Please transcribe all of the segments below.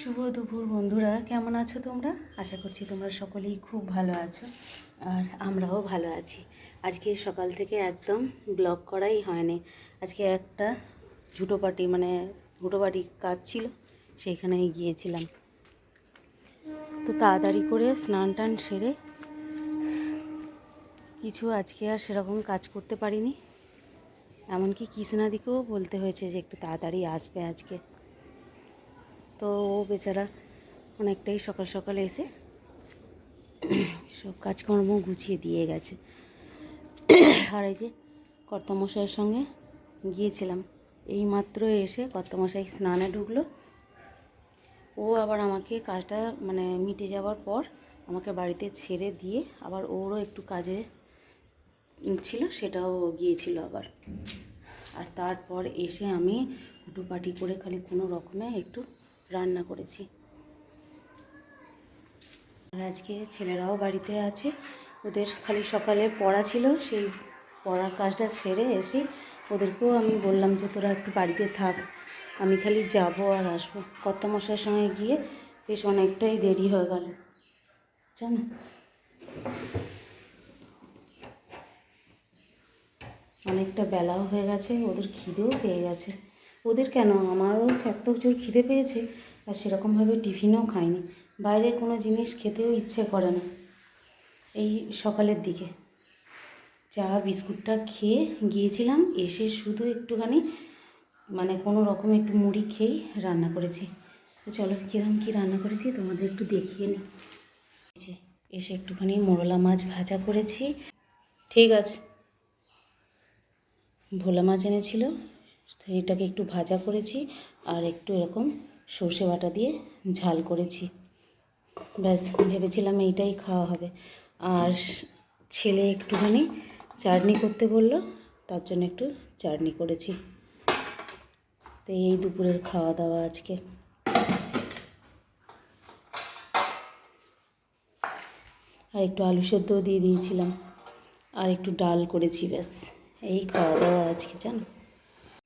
শুভ দুপুর বন্ধুরা, কেমন আছো তোমরা? আশা করছি তোমরা সকলেই খুব ভালো আছো আর আমরাও ভালো আছি। আজকে সকাল থেকে একদম ব্লগ করাই হয়নি। আজকে একটা ঝুটো পাটি মানে ঝুটো পাটি কাজ ছিল, সেইখানেই গিয়েছিলাম। তো তাড়াতাড়ি করে স্নান টান সেরে কিছু আজকে আর সেরকম কাজ করতে পারিনি। এমনকি কৃষ্ণাদিকেও বলতে হয়েছে যে একটু তাড়াতাড়ি আসবে আজকে। তো ও বেচারা অনেকটাই সকাল সকাল এসে সব কাজকর্ম গুছিয়ে দিয়ে গেছে। আর এই যে কর্তামশাইয়ের সঙ্গে গিয়েছিলাম। এই মাত্র এসে কর্তামশাই স্নানে ঢুকলো। ও আবার আমাকে কাজটা মানে মিটে যাওয়ার পর আমাকে বাড়িতে ছেড়ে দিয়ে আবার ওরও একটু কাজে ছিল, সেটাও গিয়েছিল আবার। আর তারপর এসে আমি হুটুপাটি করে খালি কোনো রকমে একটু রান্না করেছি। আর আজকে ছেলেরাও বাড়িতে আছে। ওদের খালি সকালে পড়া ছিল, সেই পড়ার কাজটা সেরে এসে ওদেরকেও আমি বললাম যে, তোরা একটু বাড়িতে থাক। আমি খালি যাব আর আসব। মশাইয়ের সঙ্গে গিয়ে বেশ অনেকটাই দেরি হয়ে গেল। জানো? অনেকটা বেলাও হয়ে গেছে, ওদের খিদেও পেয়ে গেছে। ওদের কেন? আমারও এত জোর খিদে পেয়েছে। আর সেরকমভাবে টিফিনও খাইনি। বাইরের কোনো জিনিস খেতেও ইচ্ছে করে না। এই সকালের দিকে। চা, বিস্কুটটা খেয়ে গিয়েছিলাম, এসে শুধু একটুখানি মানে কোনো রকম একটু মুড়ি খেয়েই রান্না করেছি। তো চলো, কিরম কী রান্না করেছি তোমাদের একটু দেখিয়ে নিই এসে একটুখানি মোরলা মাছ ভাজা করেছি। ঠিক আছে। ভোলা মাছ এনেছিল এটাকে একটু ভাজা করেছি, আর একটু এরকম সর্ষে বাটা দিয়ে ঝাল করেছি। ব্যাস, ভেবেছিলাম এইটাই খাওয়া হবে। আর ছেলে একটুখানি চাটনি করতে বলল, তার জন্য একটু চাটনি করেছি। তো এই দুপুরের খাওয়া দাওয়া আজকে। আর একটু আলু সেদ্ধও দিয়ে দিয়েছিলাম। আর একটু ডাল করেছি, ব্যাস। এই খাওয়া দাওয়া আজকে, জানো?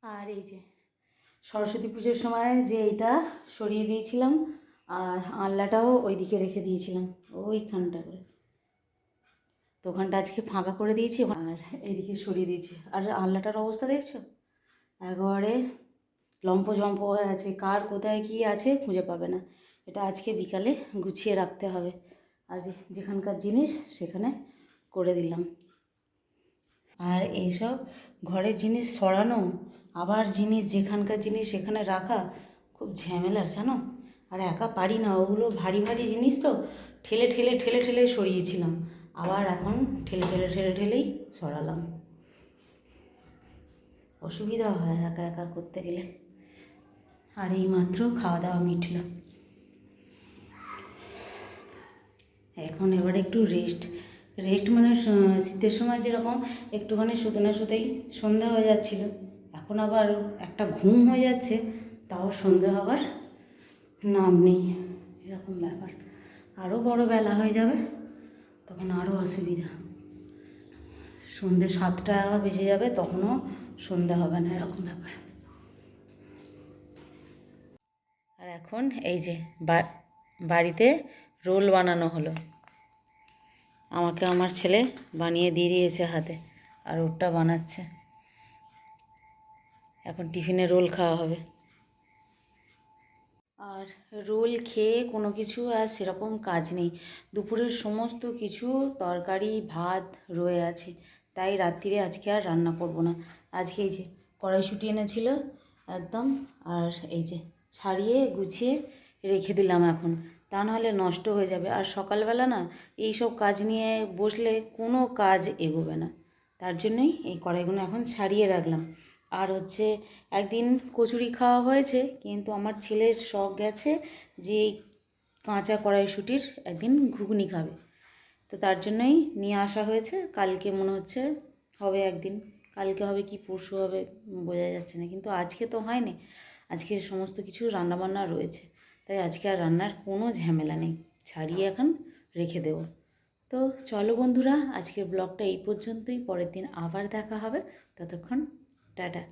আর এই যে সরস্বতী পুজোর সময় যে এইটা সরিয়ে দিয়েছিলাম আর আনলাটাও ওইদিকে রেখে দিয়েছিলাম, ওইখানটা করে। তো ওখানটা আজকে ফাঁকা করে দিয়েছি, আর এইদিকে সরিয়ে দিয়েছি। আর আনলাটার অবস্থা দেখছ? একবারে লম্প জম্প হয়ে আছে, কার কোথায় কী আছে খুঁজে পাবে না। এটা আজকে বিকালে গুছিয়ে রাখতে হবে। আর যেখানকার জিনিস সেখানে করে দিলাম। আর এইসব ঘরের জিনিস সরানো আবার জিনিস, যেখানকার জিনিস সেখানে রাখা খুব ঝামেলার, জানো? আর একা পারি না, ওগুলো ভারী ভারী জিনিস তো ঠেলে ঠেলে ঠেলে ঠেলে সরিয়েছিলাম। আবার এখন ঠেলে ঠেলে ঠেলে ঠেলেই সরালাম। অসুবিধা হয় একা একা করতে গেলে। আর এই মাত্র খাওয়া দাওয়া মিটল। এখন এবার একটু রেস্ট রেস্ট মানে শীতের সময় যেরকম একটুখানি শুতে না শুতেই সন্ধ্যা হয়ে যাচ্ছিল। এখন আবার একটা ঘুম হয়ে যাচ্ছে, তাও সন্ধে হওয়ার নাম নেই, এরকম ব্যাপার। আরও বড় বেলা হয়ে যাবে, তখন আরও অসুবিধা। সন্ধে সাতটা বেজে যাবে, তখনও সন্ধে হবে না, এরকম ব্যাপার। আর এখন এই যে বাড়িতে রোল বানানো হলো। আমাকে আমার ছেলে বানিয়ে দিয়ে দিয়েছে হাতে, আর ওরটা বানাচ্ছে। এখন টিফিনে রোল খাওয়া হবে। আর রোল খেয়ে কোনো কিছু আর সেরকম কাজ নেই। দুপুরের সমস্ত কিছু, তরকারি, ভাত রয়ে আছে। তাই রাত্রিরে আজকে আর রান্না করব না। আজকে এই যে কড়াইশুঁটি এনেছিল একদম, আর এই যে ছাড়িয়ে গুছিয়ে রেখে দিলাম এখন। তা নাহলে নষ্ট হয়ে যাবে। আর সকালবেলা না এই সব কাজ নিয়ে বসলে কোনো কাজ এগোবে না। তার জন্যই এই কড়াইগুলো এখন ছাড়িয়ে রাখলাম। আর হচ্ছে একদিন কচুরি খাওয়া হয়েছে, কিন্তু আমার ছেলের শখ গেছে যে কাঁচা কড়াইশুটির একদিন ঘুগনি খাবে। তো তার জন্যই নিয়ে আসা হয়েছে, কালকে মনে হচ্ছে হবে একদিন, কালকে হবে কি পরশু হবে বোঝা যাচ্ছে না, কিন্তু আজকে তো হয়নি, আজকে সমস্ত কিছু রান্নাবান্না রয়েছে, তাই আজকে আর রান্নার কোনো ঝামেলা নেই, ছাড়িয়ে এখন রেখে দেবো। তো চলো বন্ধুরা, আজকের ব্লগটা এই পর্যন্তই, পরের দিন আবার দেখা হবে, ততক্ষণ টাটা।